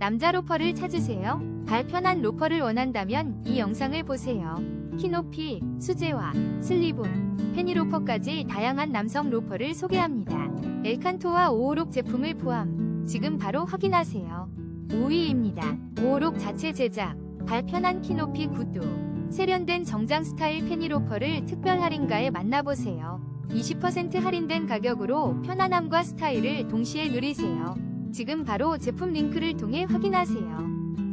남자 로퍼를 찾으세요? 발 편한 로퍼를 원한다면 이 영상을 보세요. 키 높이, 수제화, 슬리본, 페니로퍼까지 다양한 남성 로퍼를 소개합니다. 엘칸토와 오오록 제품을 포함. 지금 바로 확인하세요. 5위입니다. 오오록 자체 제작, 발 편한 키 높이 구두. 세련된 정장 스타일 페니로퍼를 특별 할인가에 만나보세요. 20% 할인된 가격으로 편안함과 스타일을 동시에 누리세요. 지금 바로 제품 링크를 통해 확인하세요.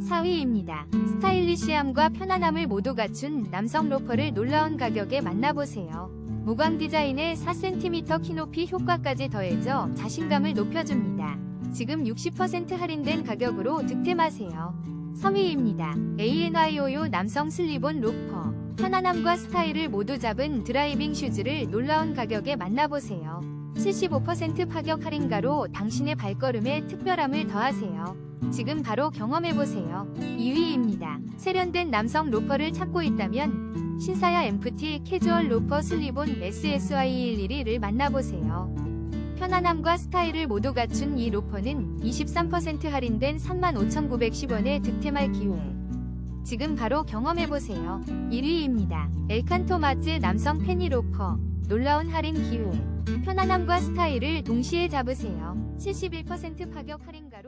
4위입니다. 스타일리시함과 편안함을 모두 갖춘 남성 로퍼를 놀라운 가격에 만나보세요. 무광 디자인의 4cm 키높이 효과까지 더해져 자신감을 높여줍니다. 지금 60% 할인된 가격으로 득템하세요. 3위입니다. ANIO요 남성 슬리본 로퍼. 편안함과 스타일을 모두 잡은 드라이빙 슈즈를 놀라운 가격에 만나보세요. 75% 파격 할인가로 당신의 발걸음에 특별함을 더하세요. 지금 바로 경험해보세요. 2위입니다. 세련된 남성 로퍼를 찾고 있다면 신사야 MFT 캐주얼 로퍼 슬리본 SSY111을 만나보세요. 편안함과 스타일을 모두 갖춘 이 로퍼는 23% 할인된 35,910원에 득템할 기회. 지금 바로 경험해보세요. 1위입니다. 엘칸토 마즈 남성 페니 로퍼. 놀라운 할인 기회. 편안함과 스타일을 동시에 잡으세요. 71% 파격 할인가.